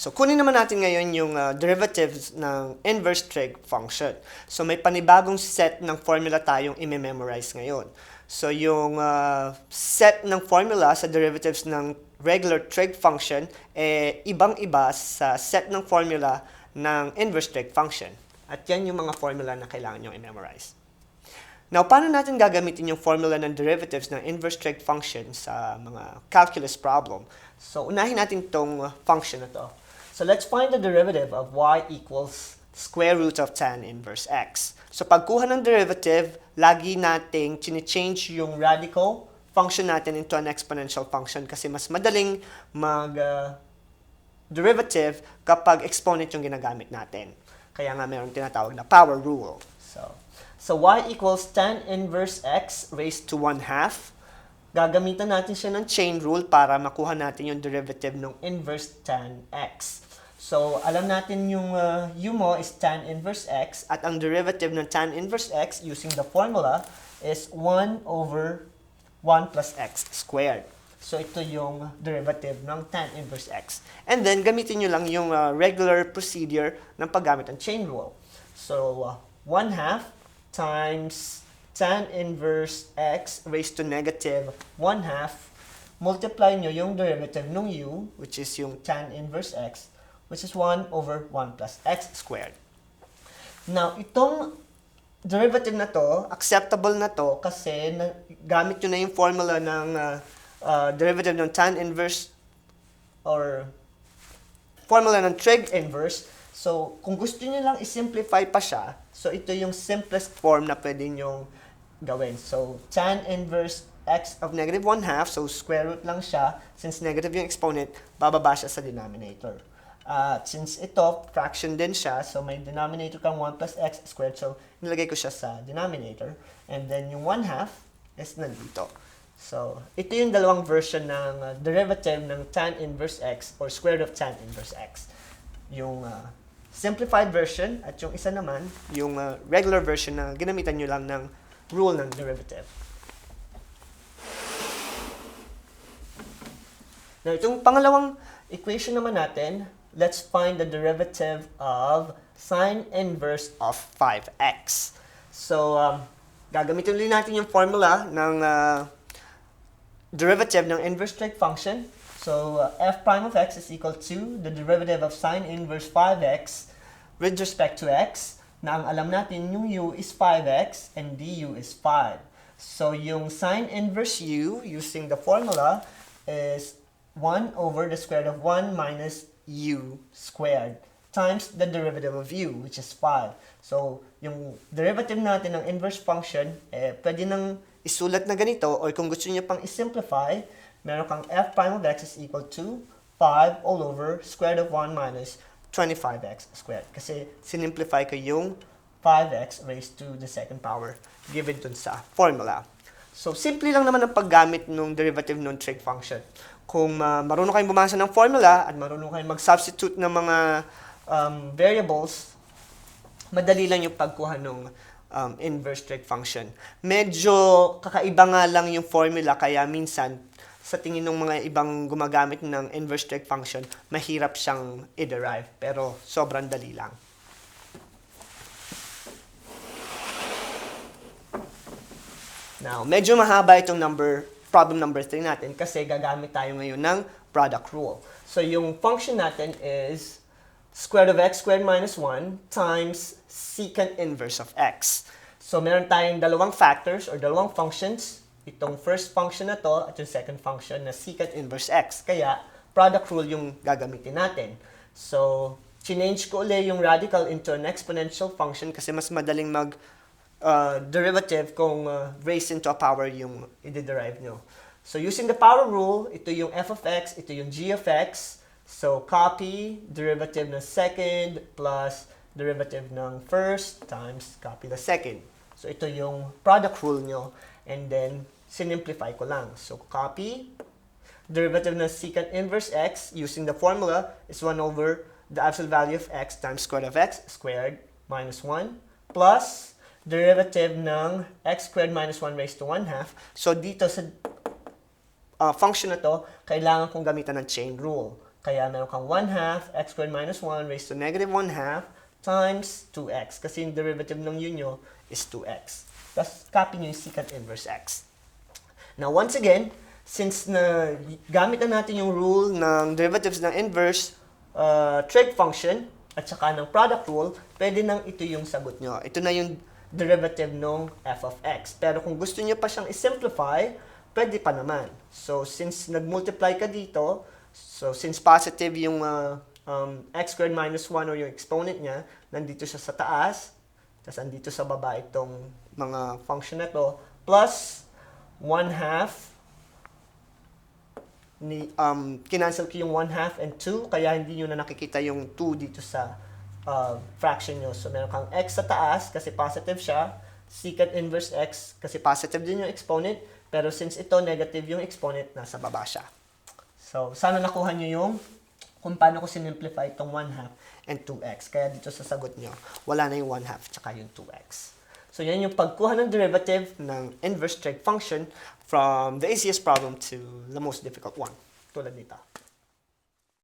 So, kunin naman natin ngayon yung uh, derivatives ng inverse trig function. So, may panibagong set ng formula tayong i-memorize ngayon. So, yung uh, set ng formula sa derivatives ng regular trig function, eh, ibang-iba sa set ng formula ng inverse trig function. At yan yung mga formula na kailangan nyo i-memorize. Now, paano natin gagamitin yung formula ng derivatives ng inverse trig function sa mga calculus problem? So, unahin natin tong uh, function na to. So, let's find the derivative of y equals square root of tan inverse x. So, pagkuha ng derivative, lagi nating chine-change yung radical function natin into an exponential function kasi mas madaling mag uh, derivative kapag exponent yung ginagamit natin. Kaya nga meron tinatawag na power rule. So, so y equals tan inverse x raised to 1 half. Gagamitan natin siya ng chain rule para makuha natin yung derivative ng inverse tan x. So, alam natin yung uh, u mo is tan inverse x at ang derivative ng tan inverse x using the formula is 1 over 1 plus x squared. So, ito yung derivative ng tan inverse x. And then, gamitin nyo lang yung uh, regular procedure ng paggamit ng chain rule. So, uh, 1 half times tan inverse x raised to negative 1 half multiply nyo yung derivative ng u, which is yung tan inverse x, which is 1 over 1 plus x squared. Now, itong derivative na to, acceptable na to kasi na, gamit nyo na yung formula ng uh, uh, derivative ng tan inverse or formula ng trig inverse. So, kung gusto niyo lang i-simplify pa siya, so ito yung simplest form na pwede nyo gawin. So, tan inverse x of negative 1 half, so square root lang siya. Since negative yung exponent, bababa siya sa denominator. At since ito, fraction din siya, so may denominator kang 1 plus x squared, so nilagay ko siya sa denominator. And then yung 1 half is nandito. So, ito yung dalawang version ng uh, derivative ng tan inverse x or square root of tan inverse x. Yung uh, simplified version at yung isa naman, yung uh, regular version na ginamitan nyo lang ng rule ng derivative. Now, itong pangalawang equation naman natin, let's find the derivative of sine inverse of 5x. So, um, gagamitin ulit natin yung formula ng uh, derivative ng inverse trig function. So, uh, f prime of x is equal to the derivative of sine inverse 5x with respect to x na ang alam natin yung u is 5x and du is 5. So, yung sine inverse u using the formula is 1 over the square root of 1 minus u squared times the derivative of u, which is 5. So, yung derivative natin ng inverse function, eh, pwede nang isulat na ganito, or kung gusto niyo pang isimplify, meron kang f prime of x is equal to 5 all over square root of 1 minus 25x squared. Kasi sinimplify ko yung 5x raised to the second power given dun sa formula. So, simple lang naman ang paggamit ng derivative ng trig function. Kung uh, marunong kayong bumasa ng formula at marunong kayong mag-substitute ng mga um, variables, madali lang yung pagkuha ng um, inverse trig function. Medyo kakaiba nga lang yung formula kaya minsan sa tingin ng mga ibang gumagamit ng inverse trig function, mahirap siyang i-derive. Pero sobrang dali lang. Now, medyo mahaba itong number, problem number 3 natin kasi gagamit tayo ngayon ng product rule. So, yung function natin is square root of x squared minus 1 times secant inverse of x. So, meron tayong dalawang factors or dalawang functions. Itong first function na to at yung second function na secant inverse x. Kaya, product rule yung gagamitin natin. So, change ko ulit yung radical into an exponential function kasi mas madaling mag uh, derivative kung uh, raised into a power yung i-derive nyo. So, using the power rule, ito yung f of x, ito yung g of x. So, copy derivative ng second plus derivative ng first times copy the second. So, ito yung product rule nyo. And then, sinimplify ko lang. So, copy derivative ng secant inverse x using the formula is 1 over the absolute value of x times square of x squared minus 1 plus derivative ng x squared minus 1 raised to 1 half. So, dito sa uh, function na to, kailangan kong gamitan ng chain rule. Kaya meron kang 1 half x squared minus 1 raised to negative 1 half times 2x. Kasi yung derivative ng yun nyo is 2x. Tapos copy nyo yung secant inverse x. Now, once again, since na gamit na natin yung rule ng derivatives ng inverse uh, trig function at saka ng product rule, pwede nang ito yung sagot nyo. Ito na yung derivative ng f of x. Pero kung gusto nyo pa siyang i-simplify, pwede pa naman. So, since nag-multiply ka dito, so since positive yung uh, um, x squared minus 1 or yung exponent niya, nandito siya sa taas, tapos andito sa baba itong mga function na to, plus 1 half ni um kinancel ko yung 1 half and 2 kaya hindi niyo na nakikita yung 2 dito sa uh, fraction nyo. So meron kang x sa taas kasi positive siya, secant inverse x kasi positive din yung exponent, pero since ito negative yung exponent, nasa baba siya. So sana nakuha nyo yung kung paano ko sinimplify itong 1 half and 2x. Kaya dito sa sagot nyo, wala na yung 1 half tsaka yung 2x. So yan yung pagkuha ng derivative ng inverse trig function from the easiest problem to the most difficult one. Tulad nito.